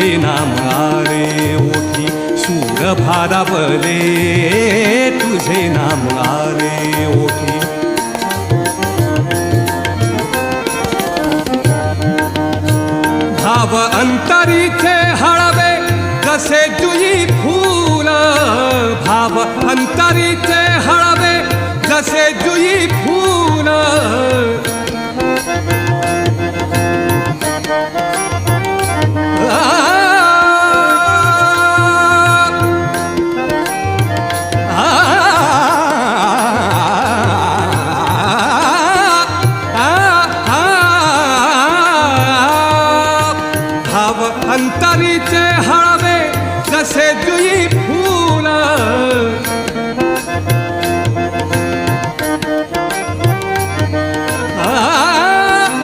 तुझे नाम आरे ओठी सूर भारावले. तुझे नाम आरे ओठी भाव अंतरीचे हळवे कसे जुई फूल. भाव अंतरीचे हळवे कसे जुई फूल. अंतरीचे हळवे जसे जुई